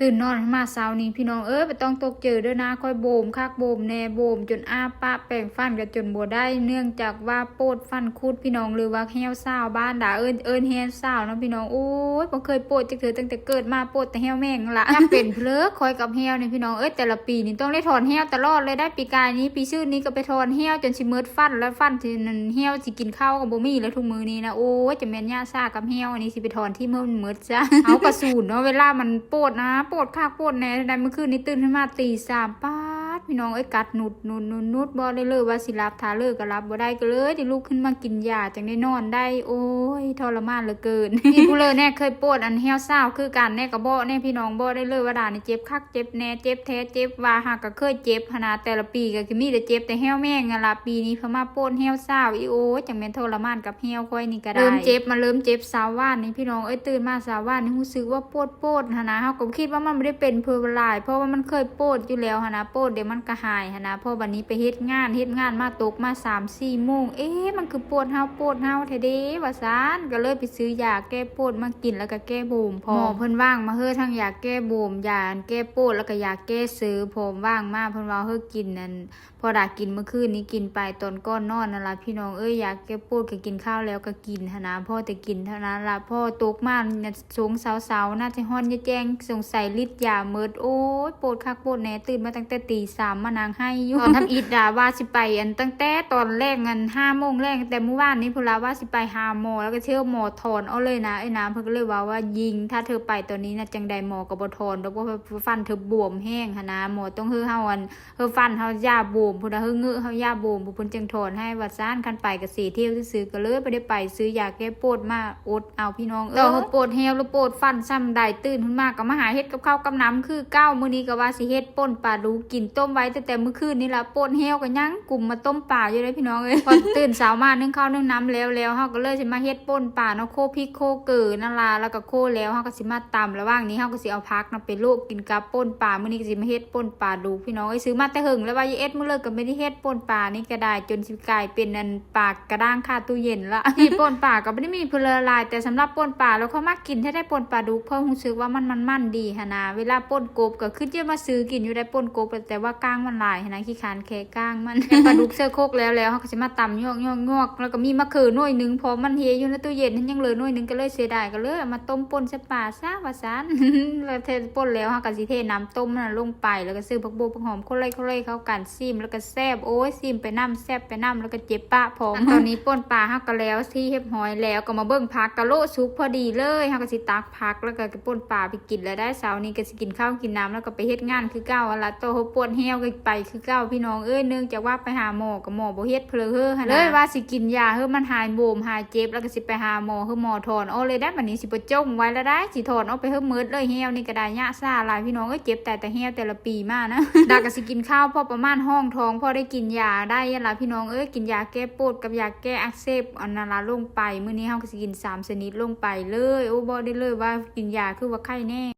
ตื่นนอนมาเช้านี้พี่น้องเอ้ยไปต้องตกเจอเด้วยนะค่อยโบมคักโบมแน่โบมจนอ้าปะแปลงฟันกันจนบ่ได้ เนื่องจากว่าโปดฟันคุดพี่น้องหรือว่าแห้วซ่าวบ้านด่าเอิ้นเอิ้นแห้วซ่าวเนาะพี่น้องโอ้ยบ่เคยโปดจักเทื่อตั้งแต่เกิดมาโปดแต่แห้วแม่งละอยากเป็นเพลิกคอยกับแห้วนี่พี่น้องเอ้ยแต่ละปีนี่ต้องได้ถอนแห้วตลอดเลยได้ปีกายนี้ ปีชื่อนี้ก็ไปถอนแห้วจนสิเมิดฟันแล้วฟันสินั่นแห้วสิกินข้าวกับบ่มีแล้วทุกมื้อนี้นะโอ้ยจะแม่นย่าซ่ากับแห้วอันนี้สิไปถอนที่มื้อมันเมิดจ้ะเอากระสูนเนาะเวลามันโปดนะโปดคักปวดแน่ได้เมื่อคืนนี้ตื่นขึ้นมาตีสามป้า พี่น้องเอ้ยกัดหนุดหนุดหนุดหนุดบ่ได้เลยว่าสิรับทาเลิกก็รับบ่ได้ก็เลยได้ลุกขึ้นมากินยาจังได้นอนได้ โอ้ยทรมานเหลือเกินนี่กูเลยแน่เคยปวดอันเหี่ยวเศร้าคือกันแน่ก็บ่แน่พี่น้องบ่ได้เลยว่าด่านี่เจ็บคักเจ็บแน่เจ็บแท้เจ็บว่าหากก็เคยเจ็บขนาดแต่ละปีก็คือมีแต่เจ็บแต่แห้วแม่งอะล่ะปีนี้พม่าปวดแห้วเศร้าอีโอ้ยจังแม่นทรมานกับแห้วค่อยนี่ก็ได้เริ่มเจ็บมาเริ่มเจ็บสาวว่านนี่พี่น้องเอ้ยตื่นมาสาวว่านนี่รู้สึกว่าปวดปวดหนนะเฮาก็คิดว่ามันไม่ได้เป็นเพอเวลายเพราะว่ามันเคยปวดอยู่แล้วหนนะปวดเดี๋ยวมันก็หายหนนะพอบัดนี้ไปเฮ็ดงานเฮ็ดงานมาตกมา3-4โมงเอ๊ะมันคือปวดเฮาปวดเฮาแท้เด้ว่าซานก็เลยไปซื้อยาแก้ปวดมากินแล้วก็แก้บูมพอหมอเพิ่นว่างมาเฮ้อทั้งยาแก้บูมยาแก้ปวดแล้วก็ยาแก้ซื้อผมว่างมาเพิ่นว่าเฮ้อกินนั่นพอดากินเมื่อคืนนี้กินไปตอนก้อนนอนนั่นล่ะพี่น้องเอ้ยยาแก้ปวดก็กินข้าวแล้วก็กินหนนะพ่อแต่กินเท่านั้นล่ะพ่อตกมาเนี่ยสงเสาๆน่าจะฮ้อนยะแจ้งสงสัยฤทธิ์ยาเมิดโอ้ยปวดคักปวดแหน่ตื่นมาตั้งแต่ตีสามมานางให้อยู่ตอนทำอีดดาว่าสิไปอันตั้งแต่ตอนแรกเงินห้าโมงแรกแต่เมื่อวานนี้พูลาว่าสิไปหาหมอแล้วก็เที่ยวหมอถอนเอาเลยนะไอ้น้ำเพิ่นก็เลยว่าว่ายิง ถ้าเธอไปตอนนี้นะจังใดหมอก็บ่ถอนดอกเพราะว่าฟันเธอบวมแห้งหันนะหมอต้องเฮือเฮาอันเฮือฟันเฮายาบวมพุ่นน่ะเฮือเงื้อเฮายาบวมพุ่นเพิ่นจังถอนให้ว่าซ่านคันไปก็สิเที่ยวซื้อๆก็เลยบ่ได้ไปซื้อยาแก้ปวดมาอดเอาพี่น้องเอ้ยเฮาปวดแฮวหรือปวดฟันซ้ำใดตื่นขึ้นมาก็มาหาเฮ็ดกับข้าวกับน้ำคือเก้ามื้อนี้ก็ว่าสิเฮ็ดป่นปลาดูกินต้มไว้ตั้งแต่มื้อคืนนี่ล่ะปวดแฮวก็ยังกลุ่มมาต้มปลาอยู่เลยพี่น้องเอ้ยพอตื่นเช้ามานึ่งข้าวนึ่งน้ำแล้วแล้วเฮาก็เลยสิมาเฮ็ดป่นปลาเนาะโคพริกโคเกินั่นล่ะแล้วก็โคแล้วเฮาก็สิมาตำระหว่างนี้เฮาก็สิเอาพักเนาะไปลวกกินกับป่นปลามื้อนี้ก็สิมาเฮ็ดป่นปลาดูพี่น้องเอ้ยซื้อมาแต่หึงแล้วว่าอย่าเอ็ดมื้อเลิกก็ไม่ได้เฮ็ดป่นปลานี่ก็ได้จนสิกลายเป็นอันปากกระด้างคาตู้เย็นละที่ป่นปลาก็บ่ได้มีเพลละลาย แต่สำหรับป่นปลาแล้วเขามากินถ้าได้ป่นปลาดุกเพราะรู้สึกว่ามันมันมันดีหั่นนะเวลาป่นกบก็คือจะมาซื้อกินอยู่ได้ป่นกบแต่ว่าก้างมันหลายหั่นนะขี้คร้านแค่ก้างมันปลาดุกเสื้อโคกแล้วแล้วเขาก็จะมาตำยอกยอกยอกแล้วก็มีมะเขือหน่วยหนึงพอมันเฮอยู่ในตู้เย็นนั้นยังเหลือหน่วยหนึงก็เลยเสียดายก็เลยเอามาต้มป่นใส่ปลาซะว่าซั่นแล้วเทป่นแล้วเขาก็สิเทน้ำต้มนั่นลงไปแล้วก็ซื้อผักบัวผักหอมคนไล่คนไล่เข้ากันซิมแล้วก็แซ่บโอ้ยซิมไปน้ำแซ่บไปน้ำแล้วก็เจ็บปะพร้อมตอนนี้ป่นปลาเฮาก็แล้วที่เฮ็บหอยแล้วก็มาเบิ่งผักกะโลสุกพอดีเลยเฮาก็สิตักผักแล้วก็ป่นปลาไปกินแล้วได้เช้านี้ก็สิกินข้าวกินน้ำแล้วก็ไปเฮ็ดงานคือเก่าหั่นล่ะโตเฮาปวดแฮวก็ไปคือเก่าพี่น้องเอ้ยเนื่องจากว่าไปหาหมอก็หมอบ่เฮ็ดเพลอเฮ้อหั่นเลยว่าสิกินยาเฮ้อมันหายโบมหายเจ็บแล้วก็สิไปหาหมอเฮ้อหมอถอนเอาเลยได้บัดนี้สิบ่จงไว้แล้วได้สิถอนเอาไปเฮ้อมืดเลยแฮวนี่ก็ได้ยะซ่าหลายพี่น้องเอ้ยเจ็บแต่แต่แฮวแต่ละปีมานะดาก็สิกินข้าวพอประมาณห้องท้องพอได้กินยาได้ยันล่ะพี่น้องเอ้ยกินยาแก้ปวดกับยาแก้อักเสบอันนั้นล่ะลงไปมื้อนี้เฮาก็สิกินสามชนิดลงไปเลยโอ้บ่ได้เลยว่ากินยาคือว่าไข้แน่